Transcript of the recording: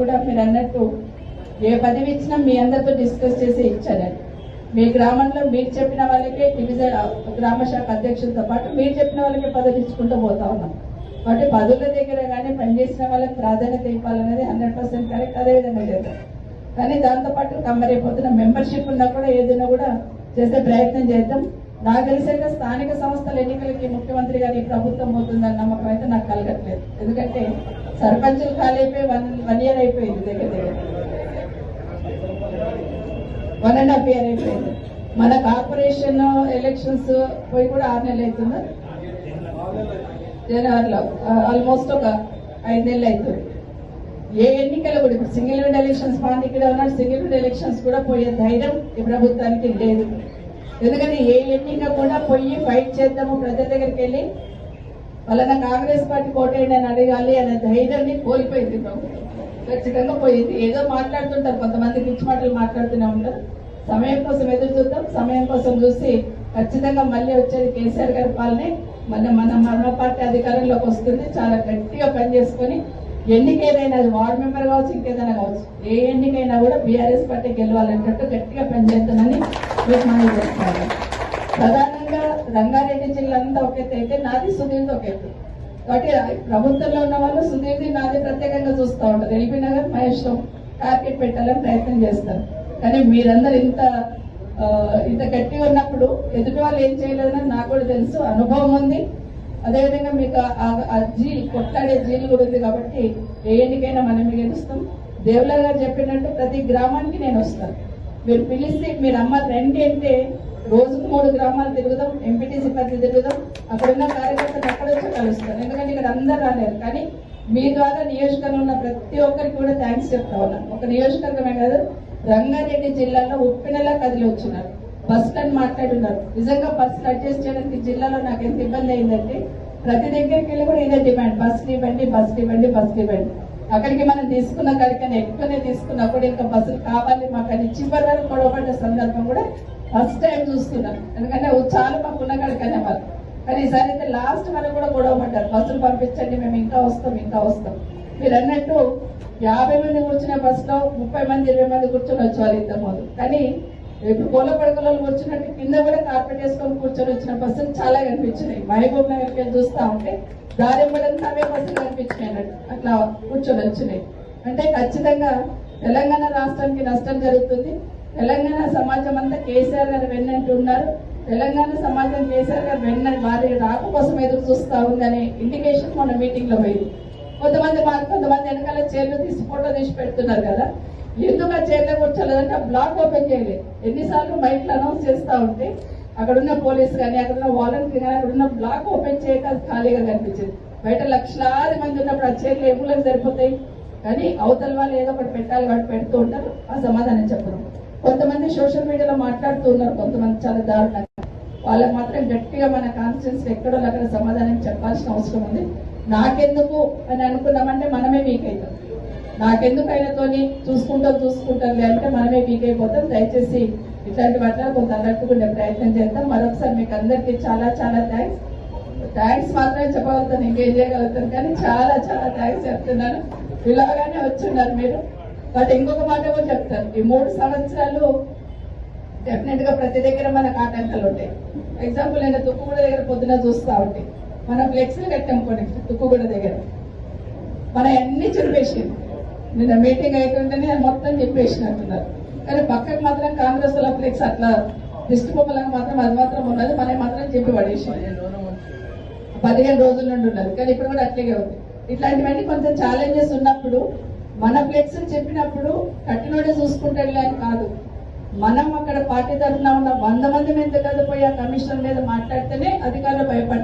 కూడా మీరు అన్నట్టు ఏ పదవి ఇచ్చినా మీ అందరితో డిస్కస్ చేసి ఇచ్చారండి. మీ గ్రామంలో మీరు చెప్పిన వాళ్ళకే డివిజన్ గ్రామ శాఖ అధ్యక్షులతో పాటు మీరు చెప్పిన వాళ్ళకే పదవి ఇచ్చుకుంటూ పోతా ఉన్నాం. కాబట్టి పదుల దగ్గర కానీ పనిచేసిన వాళ్ళకి ప్రాధాన్యత ఇవ్వాలనేది హండ్రెడ్ పర్సెంట్ కరెక్ట్ అదేవిధంగా చేద్దాం. కానీ దాంతోపాటు కమ్మరైపోతున్న మెంబర్షిప్ ఉన్నా కూడా ఏదైనా కూడా చేసే ప్రయత్నం చేద్దాం. నాకు తెలిసాక స్థానిక సంస్థల ఎన్నికలకి ముఖ్యమంత్రి గారి ప్రభుత్వం పోతుందన్న నమ్మకం అయితే నాకు కలగట్లేదు. ఎందుకంటే సర్పంచులు ఖాళీ అయిపోయి వన్ వన్ ఇయర్ అయిపోయింది దగ్గర దగ్గర. వన్ అండ్ హాఫ్ ఇయర్ అయిపోయింది. మన కార్పొరేషన్ ఎలక్షన్స్ పోయి కూడా ఆరు నెలలు అవుతుందా? జనవరిలో ఆల్మోస్ట్ ఒక ఐదు నెలలు అవుతుంది. ఏ ఎన్నికలు కూడా ఇప్పుడు సింగిల్ విండ్ ఎలక్షన్స్ పాండి ఇక్కడ ఉన్నారు సింగిల్ విండ్ ఎలక్షన్స్ కూడా పోయే ధైర్యం ఈ ప్రభుత్వానికి లేదు. ఎందుకంటే ఏ ఎన్నిక కూడా పోయి ఫైట్ చేద్దాము ప్రజల దగ్గరికి వెళ్ళి వాళ్ళ కాంగ్రెస్ పార్టీ కోటేయండి అని అడగాలి అనే ధైర్యాన్ని కోల్పోయింది ప్రభుత్వం ఖచ్చితంగా పోయింది. ఏదో మాట్లాడుతుంటారు కొంతమంది పిచ్చి మాటలు మాట్లాడుతూనే ఉంటారు. సమయం కోసం ఎదురు చూద్దాం. సమయం కోసం చూసి ఖచ్చితంగా మళ్ళీ వచ్చేది కేసీఆర్ గారి పాలనే. మళ్ళీ మన మన పార్టీ అధికారంలోకి వస్తుంది. చాలా గట్టిగా పనిచేసుకొని ఎన్నిక ఏదైనా అది మెంబర్ కావచ్చు ఇంకేదైనా కావచ్చు ఏ ఎన్నికైనా కూడా బీఆర్ఎస్ పార్టీ గెలవాలన్నట్టు గట్టిగా పనిచేస్తానని మీకు మనం చేస్తున్నాను. ప్రధానంగా రంగారెడ్డి జిల్లా అంతా ఒక ఎత్తు అయితే నాది సుధీర్ది ఒక ఎత్తు కాబట్టి ప్రభుత్వంలో ఉన్న వాళ్ళు సుధీర్ది నాది ప్రత్యేకంగా చూస్తూ ఉంటారు. ఎల్బీ నగర్ మహేష్ టార్గెట్ పెట్టాలని ప్రయత్నం చేస్తారు. కానీ మీరందరూ ఇంత ఇంత గట్టిగా ఉన్నప్పుడు ఎదుటి వాళ్ళు ఏం చేయలేదని నాకు కూడా తెలుసు. అనుభవం ఉంది. అదేవిధంగా మీకు ఆ- జీల్ కొట్లాడే జీల్ కూడా ఉంది కాబట్టి ఏ ఎన్నికైనా మనమే గెలుస్తాం. దేవుల గారు చెప్పినట్టు ప్రతి గ్రామానికి నేను వస్తాను. మీరు పిలిస్తే మీరు అమ్మ రండి అంటే రోజుకు మూడు గ్రామాలు తిరుగుదాం ఎంపీటీసీ పరిధి తిరుగుదాం అక్కడ ఉన్న కార్యకర్తలు అక్కడ వచ్చి కలుస్తాను ఎందుకంటే ఇక్కడ అందరు రాలేరు. కానీ మీ ద్వారా నియోజకవర్గంలో ఉన్న ప్రతి ఒక్కరికి కూడా థ్యాంక్స్ చెప్తా ఉన్నాను ఒక నియోజకవర్గమే కాదు రంగారెడ్డి జిల్లాలో ఉప్పినలా కదిలి వచ్చినారు. బస్ స్టాండ్ మాట్లాడున్నారు నిజంగా బస్సులు అడ్జస్ట్ చేయడానికి జిల్లాలో నాకు ఎంత ఇబ్బంది అయిందంటే ప్రతి దగ్గరికి వెళ్ళి కూడా ఇదే డిమాండ్. బస్సులు ఇవ్వండి బస్సులు ఇవ్వండి బస్సులు ఇవ్వండి. అక్కడికి మనం తీసుకున్న కాడికైనా ఎక్కువనే తీసుకున్నా కూడా ఇంకా బస్సులు కావాలి మాకు అని చివరి వరకు గొడవపడ్డ సందర్భం కూడా ఫస్ట్ టైం చూస్తున్నా. ఎందుకంటే చాలా మాకు ఉన్న కాడికనే వాళ్ళు. కానీ ఈసారి అయితే లాస్ట్ వరకు కూడా గొడవ పడ్డారు. బస్సులు పంపించండి మేము ఇంకా వస్తాం ఇంకా వస్తాం. మీరు అన్నట్టు యాభై మంది కూర్చున్న బస్సులో ముప్పై మంది ఇరవై మంది కూర్చొని వచ్చేవారు ఇంతకుముందు కానీ ఇప్పుడు కోళ్ళ పడకలలో కూర్చున్నట్టు కింద కూడా కార్పెట్ వేసుకొని కూర్చొని వచ్చిన బస్సులు చాలా కనిపించినాయి. మహబూబ్ నగర్కి వెళ్ళి చూస్తా ఉంటే దారి పడంతా అవే బస్సులు కనిపించినాయి అన్నట్టు. అట్లా కూర్చొని వచ్చినాయి. అంటే ఖచ్చితంగా తెలంగాణ రాష్ట్రానికి నష్టం జరుగుతుంది. తెలంగాణ సమాజం అంతా కేసీఆర్ గారు వెన్నంటున్నారు తెలంగాణ సమాజం కేసీఆర్ గారు వెన్న వారి రాక కోసం ఎదురు చూస్తా ఉందనే ఇండికేషన్ మన మీటింగ్లో పోయింది. కొంతమంది కొంతమంది వెనకాల చీరలు తీసి ఫోటో తీసి పెడుతున్నారు కదా. ఎందుకు ఆ చీరలు కూర్చోలేదంటే బ్లాక్ ఓపెన్ చేయలేదు ఎన్నిసార్లు బయటలో అనౌన్స్ చేస్తా ఉంటే అక్కడ ఉన్న పోలీస్ కానీ అక్కడ ఉన్న వాలంటీర్ కానీ అక్కడ ఉన్న బ్లాక్ ఓపెన్ చేయక ఖాళీగా కనిపించింది. బయట లక్షలాది మంది ఉన్నప్పుడు ఆ చీరలు ఎములకు సరిపోతాయి? కానీ అవతల వాళ్ళు ఏదో ఒకటి పెట్టాలి వాటి పెడుతూ ఉంటారు. ఆ సమాధానం చెప్పడం కొంతమంది సోషల్ మీడియాలో మాట్లాడుతున్నారు కొంతమంది చాలా దారుణంగా. వాళ్ళకి మాత్రం గట్టిగా మన కాన్స్టిట్యూన్స్ ఎక్కడో అక్కడ సమాధానం చెప్పాల్సిన అవసరం ఉంది. నాకెందుకు అని అనుకున్నామంటే మనమే వీక్ అవుతాం. నాకెందుకు అయినతోని చూసుకుంటాం చూసుకుంటాం అంటే మనమే వీక్ అయిపోతాం. దయచేసి ఇట్లాంటి వాటిలో కొంత అలర్టుకుండే ప్రయత్నం చేద్దాం. మరొకసారి మీకు అందరికీ చాలా చాలా థ్యాంక్స్ థ్యాంక్స్ మాత్రమే చెప్పగలుగుతాను ఇంకేం చేయగలుగుతాను కానీ చాలా చాలా థ్యాంక్స్ చెప్తున్నాను. ఇలాగానే వచ్చున్నారు మీరు. బట్ ఇంకొక మాట కూడా చెప్తాను. ఈ మూడు సంవత్సరాలు డెఫినెట్గా ప్రతి దగ్గర మనకు ఆటంకాలు ఉంటాయి. ఎగ్జాంపుల్ నేను తుక్కుగూడ దగ్గర పొద్దున చూస్తా ఉంటే మనం ఫ్లెక్సీలు కట్టాం కొన్ని తుక్కుగూడ దగ్గర. మనం అన్ని చురిపేసింది నిన్న మీటింగ్ అయితుంటేనే మొత్తం చెప్పేసినట్టున్నారు. కానీ పక్కకు మాత్రం కాంగ్రెస్ వాళ్ళ ఫ్లెక్స్ అట్లా దిష్టి బొమ్మలకు మాత్రం అది మాత్రం ఉన్నది. మనం మాత్రం చెప్పి పడేసి పదిహేను రోజుల నుండి ఉన్నది. కానీ ఇప్పుడు కూడా అట్లాగే ఉంది. ఇట్లాంటివన్నీ కొంచెం ఛాలెంజెస్ ఉన్నప్పుడు మన ఫ్లెక్స్ చెప్పినప్పుడు కట్టినోడే చూసుకుంటాడులే అని కాదు. మనం అక్కడ పార్టీ తరఫున ఉన్న వంద మంది మీద కలిపోయి ఆ కమిషనర్ మీద మాట్లాడితేనే అధికారులు భయపడతారు.